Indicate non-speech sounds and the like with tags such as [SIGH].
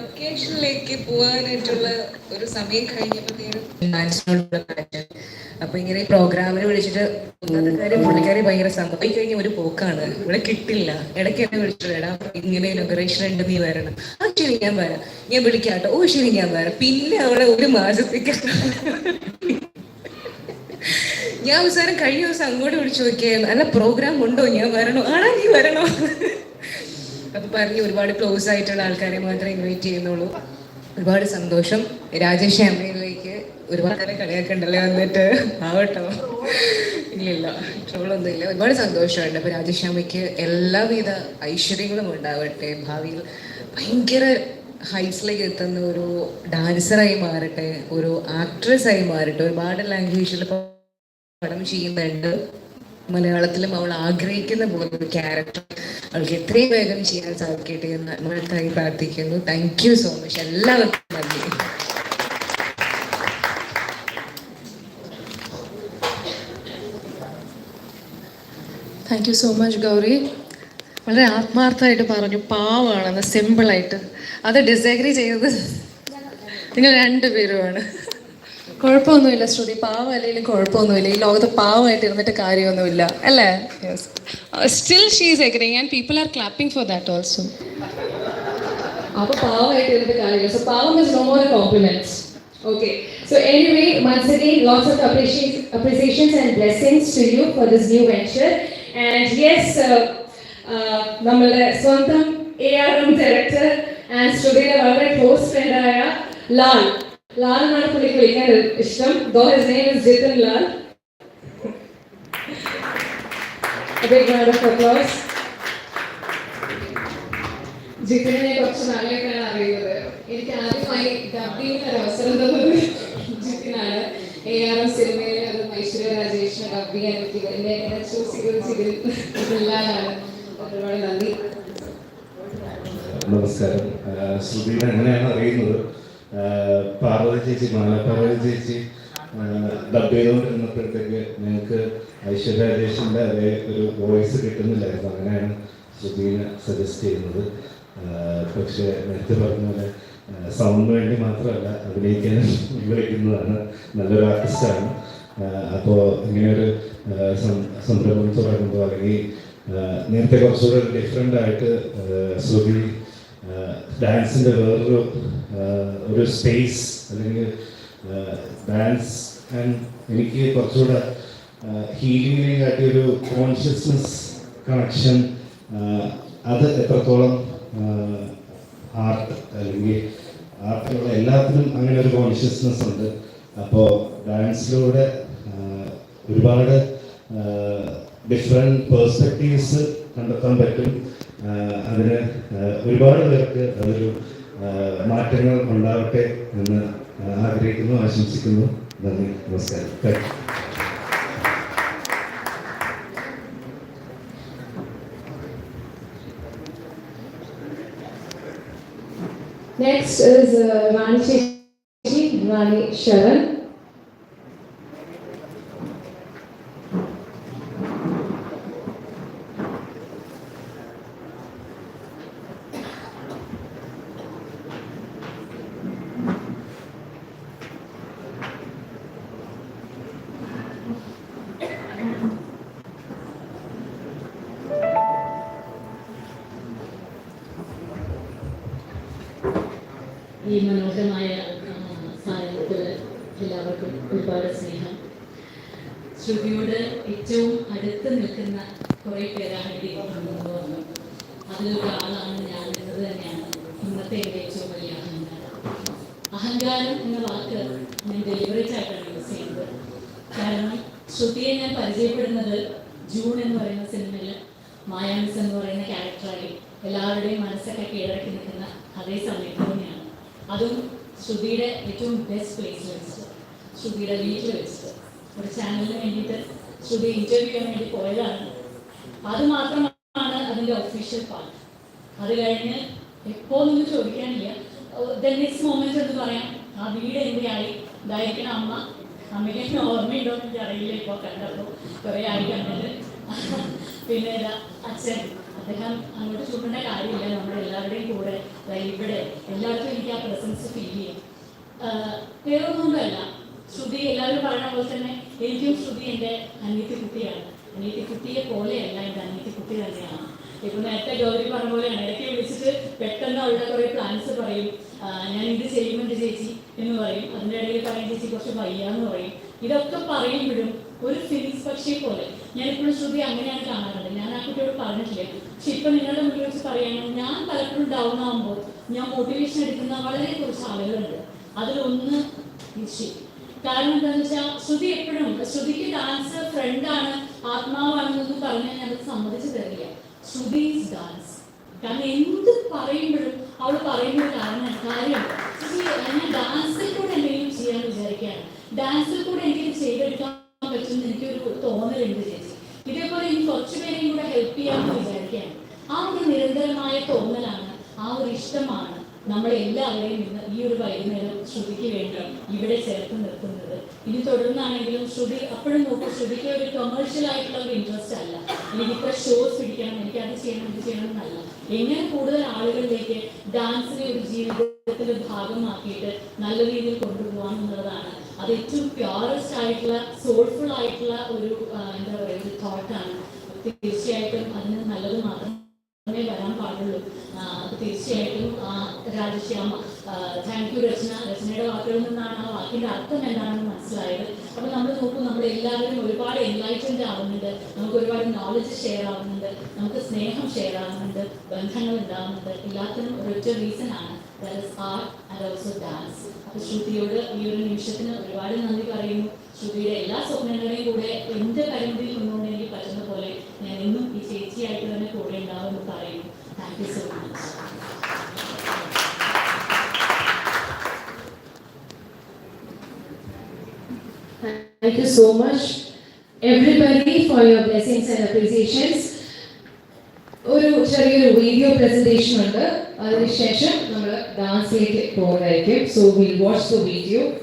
ലൊക്കേഷനിലേക്ക് പോകാനായിട്ടുള്ള ഒരു സമയം കഴിഞ്ഞപ്പോഴത്തേക്കും അപ്പൊ ഇങ്ങനെ പ്രോഗ്രാമിന് വിളിച്ചിട്ട് കാര്യം പുള്ളിക്കാരി ഭയങ്കര സംഭവം കഴിഞ്ഞ ഒരു പോക്കാണ്. ഇവിടെ കിട്ടില്ല. ഇടയ്ക്ക് എന്നെ വിളിച്ചിട്ട് എടാ ഇങ്ങനെ ഇനോഗ്രേഷൻ ഉണ്ട് നീ വരണം. ആ ശരി ഞാൻ വരാം. ഞാൻ വിളിക്കാട്ടോ. ഓ ശരി ഞാൻ വരാം. പിന്നെ അവിടെ ഒരു മാസത്തേക്ക് [LAUGHS] ഞാൻ അവസാനം കഴിഞ്ഞ ദിവസം അങ്ങോട്ട് വിളിച്ചു നോക്കിയായിരുന്നു. അല്ല പ്രോഗ്രാം ഉണ്ടോ? ഞാൻ വരണോ? ആണോ നീ വരണോ? അപ്പൊ പറഞ്ഞു ഒരുപാട് ക്ലോസ് ആയിട്ടുള്ള ആൾക്കാരെ മാത്രമേ ഇൻവൈറ്റ് ചെയ്യുന്നുള്ളൂ. ഒരുപാട് സന്തോഷം. രാജേഷ് അമ്മയിലേക്ക് ഒരുപാട് കളിയാക്കണ്ടല്ലേ വന്നിട്ട്? ആവട്ടോ. ഇല്ലില്ല ട്രോളൊന്നും ഇല്ല ഒരുപാട് സന്തോഷമുണ്ട്. അപ്പൊ രാജേഷ് അമ്മയ്ക്ക് എല്ലാവിധ ഐശ്വര്യങ്ങളും ഉണ്ടാവട്ടെ. ഭാവിയിൽ ഭയങ്കര ഹൈറ്റ്സിലേക്ക് എത്തുന്ന ഒരു ഡാൻസറായി മാറട്ടെ. ഒരു ആക്ട്രസ് ആയി മാറട്ടെ. ഒരുപാട് ലാംഗ്വേജിൽ പടം ചെയ്യുന്നുണ്ട്. മലയാളത്തിലും അവൾ ആഗ്രഹിക്കുന്ന പോലെ ക്യാരക്ടർ അവൾക്ക് എത്രയും വേഗം ചെയ്യാൻ സാധിക്കട്ടെ എന്ന് നമ്മൾക്കായി പ്രാർത്ഥിക്കുന്നു. താങ്ക് യു സോ മച്ച് എല്ലാവർക്കും നന്ദി. Thank you so much Gauri. വളരെ ആത്മാർത്ഥമായിട്ട് പറഞ്ഞു പാവമാണെന്ന് സിമ്പിളായിട്ട് അത് ഡിസഗ്രി ചെയ്തത് നിങ്ങൾ രണ്ടുപേരുമാണ്. കുഴപ്പമൊന്നുമില്ല ശ്രുതി പാവം അല്ലെങ്കിലും കുഴപ്പമൊന്നുമില്ല ഈ ലോകത്ത് പാവമായിട്ട് ഇരുന്നിട്ട് കാര്യമൊന്നുമില്ല അല്ലേ yes she is agreeing and people are clapping for that also അപ്പൊ പാവമായിട്ട് ഇരുന്നിട്ട് കാര്യമില്ല സോ പാവം is no more compliments Okay, so anyway, once again, lots of appreciation, appreciations and blessings to you for this new venture. And yes, uh, uh, നമ്മളുടെ സ്വന്തം A R M director and സ്റ്റുഡിയോയിലെ വളരെ close ഫ്രണ്ടായ ലാൽ ലാൽ എന്നാണ് പുള്ളിക്ക് വിളിക്കാൻ ഇഷ്ടം though his name is Jithan Lal A big round of applause. ജിത്തിനെ കുറച്ച് നാളായിട്ടാണ് അറിയുന്നത് എനിക്ക് ആദ്യമായി ഡബിങ്ങിന് ഒരു അവസരം തന്നത് ജിത്തിനാണ് എ ആർ എം സിനിമയിൽ അത് ഐശ്വര്യ രാജേഷിനെ ഡബ് ചെയ്യാൻ പറ്റിയത് എന്നെ എന്നെ ചൂസ് ചെയ്തത് ജിതിൻ ജിതിൻലാലാണ് ഒരുപാട് നന്ദി നമസ്കാരം ആ, ശ്രുതിനെ എങ്ങനെയാണ് അറിയുന്നത് ആ, പാർവതി ചേച്ചി മാലപ്പാർവതി പാർവതി ചേച്ചി ഡബ് ചെയ്തുകൊണ്ടിരുന്നപ്പോഴത്തേക്ക് ഞങ്ങൾക്ക് ഐശ്വര്യ രാജേഷിന്റെ അതേ ഒരു വോയിസ് കിട്ടുന്നില്ലായിരുന്നു. അങ്ങനെയാണ് ശ്രുതിനെ സജസ്റ്റ് ചെയ്യുന്നത്. പക്ഷേ നേരത്തെ പറഞ്ഞ പോലെ സൗണ്ടിന് വേണ്ടി മാത്രമല്ല അഭിനയിക്കാൻ [LAUGHS] വിളിക്കുന്നതാണ് നല്ലൊരു ആർട്ടിസ്റ്റാണ് അപ്പോൾ ഇങ്ങനെയൊരു സംരംഭം തുടങ്ങുമ്പോൾ അല്ലെങ്കിൽ നേരത്തെ കുറച്ചുകൂടെ ഡിഫറെന്റ് ആയിട്ട് സുബി ഡാൻസിന്റെ വേറൊരു ഒരു സ്പേസ് അല്ലെങ്കിൽ ഡാൻസ് ആൻഡ് എനിക്ക് കുറച്ചുകൂടെ ഹീലിങ്ങിനെ കാട്ടി ഒരു കോൺഷ്യസ്നസ് കണക്ഷൻ അത് എത്രത്തോളം ആർട്ട് അല്ലെങ്കിൽ ആർട്ടിലുള്ള എല്ലാത്തിനും അങ്ങനെ ഒരു കോൺഷ്യസ്നസ് ഉണ്ട്. അപ്പോൾ ഡാൻസിലൂടെ ഒരുപാട് ഡിഫറെന്റ് പേഴ്സ്പെക്റ്റീവ്സ് കണ്ടെത്താൻ പറ്റും. അതിന് ഒരുപാട് പേർക്ക് അതൊരു മാറ്റങ്ങൾ ഉണ്ടാവട്ടെ എന്ന് ആഗ്രഹിക്കുന്നു ആശംസിക്കുന്നു. നന്ദി നമസ്കാരം. Thank Next is uh, Rani Chechi, Rani Sharan. ഈ മനോഹരമായ സാധനത്തിൽ എല്ലാവർക്കും ഒരുപാട് സ്നേഹം. ശ്രുതിയോട് ഏറ്റവും അടുത്ത് നിൽക്കുന്ന കുറേ പേരാണ് ഇവിടെ കൊണ്ടുവന്നു പറഞ്ഞു അതിലൊരാളാണ് ഞാൻ എന്നത് തന്നെയാണ്. ഇന്നത്തെ എന്റെ ഏറ്റവും വലിയ അഹങ്കാരം. അഹങ്കാരം എന്ന വാക്ക് ഞാൻ ഡെലിബറേറ്റ് ആയിട്ടാണ് യൂസ് ചെയ്യുന്നത്. കാരണം ശ്രുതിയെ ഞാൻ പരിചയപ്പെടുന്നത് ജൂൺ എന്ന് പറയുന്ന സിനിമയിൽ മായാമിസ് എന്ന് പറയുന്ന ക്യാരക്ടറായി എല്ലാവരുടെയും മനസ്സൊക്കെ കീഴടക്കി നിൽക്കുന്ന അതേ സമയത്ത് അതും ശ്രുതിയുടെ ഏറ്റവും ബെസ്റ്റ് പ്ലേസിൽ വെച്ചിട്ട് ശ്രുതിയുടെ വീട്ടിൽ വെച്ചിട്ട്. ഒരു ചാനലിന് വേണ്ടിയിട്ട് ശ്രുതി ഇന്റർവ്യൂ ചെയ്യാൻ വേണ്ടി പോയതാണ്. അത് മാത്രമാണ് അതിന്റെ ഒഫീഷ്യൽ പാർട്ട് അത് കഴിഞ്ഞ് എപ്പോ നിന്ന് ചോദിക്കാനില്ല. നെക്സ്റ്റ് മൊമെന്റ് എന്ന് പറയാം ആ വീട് എന്തിനായി ഇതായിരിക്കണ അമ്മ അമ്മയ്ക്ക് ഓർമ്മയുണ്ടോ എന്ന് എനിക്ക് അറിയില്ല ഇപ്പോൾ കണ്ടപ്പോൾ കുറേ ആയി കണ്ടത് [LAUGHS] പിന്നെ അച്ഛൻ. അദ്ദേഹം അങ്ങോട്ട് ചൂടേണ്ട കാര്യമില്ല. നമ്മുടെ എല്ലാവരുടെയും കൂടെ ഇവിടെ എല്ലാവർക്കും എനിക്ക് ആ പ്രസൻസ് ഫീൽ ചെയ്യും. വേറൊന്നുമല്ല ശ്രുതി എല്ലാവരും പറയുന്ന പോലെ തന്നെ എനിക്കും ശ്രുതി എന്റെ അനിയത്തി കുട്ടിയാണ് അനിയത്തി കുട്ടിയെ പോലെയല്ല എന്റെ അനിയത്തി കുട്ടി തന്നെയാണ്. ഇപ്പൊ നേരത്തെ ഗൗരി പറഞ്ഞ പോലെ ഇടയ്ക്ക് വിളിച്ചിട്ട് പെട്ടെന്ന് അവരുടെ കുറെ പ്ലാൻസ് പറയും. ഞാൻ ഇത് ചെയ്യുന്നുണ്ട് ചേച്ചി എന്ന് പറയും. അതിന്റെ ഇടയിൽ പറയും ചേച്ചി കുറച്ച് വയ്യാന്ന് പറയും. ഇതൊക്കെ പറയുമ്പോഴും ഒരു ഫിലിക്സ് പക്ഷി പോലെ ഞാൻ ഇപ്പോഴും ശ്രുതി അങ്ങനെയാണ് കാണാറുണ്ട് ഞാൻ ആ കുട്ടിയോട് പറഞ്ഞിട്ടില്ല. പക്ഷെ ഇപ്പൊ നിങ്ങളുടെ മുന്നിൽ വെച്ച് പറയുകയാണെങ്കിൽ ഞാൻ പലപ്പോഴും ഡൗൺ ആകുമ്പോൾ ഞാൻ മോട്ടിവേഷൻ എടുക്കുന്ന വളരെ കുറച്ച് ആളുകളുണ്ട്. അതിലൊന്ന് കാരണം എന്താണെന്ന് വെച്ചാൽ ശ്രുതി എപ്പോഴും ശ്രുതിക്ക് ഡാൻസ് ഫ്രണ്ടാണ് ആത്മാവാണെന്നൊന്നും പറഞ്ഞാൽ ഞാൻ സമ്മതിച്ചു തരില്ല. ശ്രുതി ഡാൻസ് കാരണം എന്ത് പറയുമ്പോഴും അവൾ പറയുന്ന കാരണം ചേച്ചി, ഞാൻ ഡാൻസിൽ കൂടെ എന്തെങ്കിലും ചെയ്യാൻ വിചാരിക്കുകയാണ്. ഡാൻസിൽ കൂടെ എനിക്ക് ചെയ്തെടുക്കാൻ പറ്റുമെന്ന് എനിക്കൊരു തോന്നലുണ്ട്. ചേച്ചി ഇനി കുറച്ചുപേരെയും കുറച്ച് പേരെയും കൂടെ ഹെൽപ്പ് ചെയ്യാമെന്ന് വിചാരിക്കുകയാണ്. ആ ഒരു നിരന്തരമായ തോന്നലാണ് ആ ഒരു ഇഷ്ടമാണ് നമ്മളെല്ലാവരെയും ഇന്ന് ഈ ഒരു വൈകുന്നേരം ശ്രുതിക്ക് വേണ്ടി ഇവിടെ ചേർത്ത് നിർത്തുന്നത്. ഇനി തുടർന്നാണെങ്കിലും ശ്രുതി അപ്പോഴും നോക്കും ശ്രുതിക്ക് ഒരു കൊമേഴ്ഷ്യൽ ആയിട്ടുള്ള ഒരു ഇൻട്രസ്റ്റ് അല്ല. എനിക്ക് ഇത്ര ഷോസ് പിടിക്കണം എനിക്ക് അത് ചെയ്യണം ഇത് ചെയ്യണം എന്നല്ല. എങ്ങനെ കൂടുതൽ ആളുകളിലേക്ക് ഡാൻസിനെ ഒരു ജീവിതത്തിന്റെ ഭാഗമാക്കിയിട്ട് നല്ല രീതിയിൽ കൊണ്ടുപോകാം എന്നുള്ളതാണ് അത് ഏറ്റവും പ്യോറസ്റ്റ് ആയിട്ടുള്ള സോൾഫുൾ ആയിട്ടുള്ള ഒരു എന്താ പറയുക ഒരു തോട്ടാണ് തീർച്ചയായിട്ടും അതിന് നല്ലത് മാത്രം മാത്രമേ വരാൻ പാടുള്ളൂ. തീർച്ചയായിട്ടും രാജശ്യാമ താങ്ക് യു രചന. രചനയുടെ വാക്കുകളിൽ നിന്നാണ് ആ വാക്കിന്റെ അർത്ഥം എന്താണെന്ന് മനസ്സിലായത്. അപ്പൊ നമ്മൾ നോക്കും നമ്മൾ എല്ലാവരും ഒരുപാട് എൻലൈറ്റൻഡ് ആവുന്നുണ്ട്. നമുക്ക് ഒരുപാട് നോളജ് ഷെയർ ആവുന്നുണ്ട്. നമുക്ക് സ്നേഹം ഷെയർ ആവുന്നുണ്ട്. ബന്ധങ്ങൾ ഉണ്ടാവുന്നുണ്ട്. എല്ലാത്തിനും ഒരൊറ്റ റീസൺ ആണ്. ആർട്ട് ആൻഡ് ഓൾസോ ഡാൻസ് ശ്രുതിയോട് ഈ ഒരു നിമിഷത്തിന് ഒരുപാട് നന്ദി പറയുന്നു. ശ്രുതിയുടെ എല്ലാ സ്വപ്നങ്ങളെയും കൂടെ എന്റെ പരിമിതിയിൽ നിന്നുകൊണ്ട് എനിക്ക് പറ്റുന്ന പോലെ ഞാൻ ഇന്നും ഈ ചേച്ചിയായിട്ട് തന്നെ കൂടെ ഉണ്ടാവുമെന്ന് പറയുന്നു. Thank you so much Thank you so much, everybody, for your blessings and appreciations. ഒരു ചെറിയൊരു വീഡിയോ പ്രസന്റേഷൻ ഉണ്ട്. അതിനുശേഷം നമ്മൾ translate it for So we'll watch the video.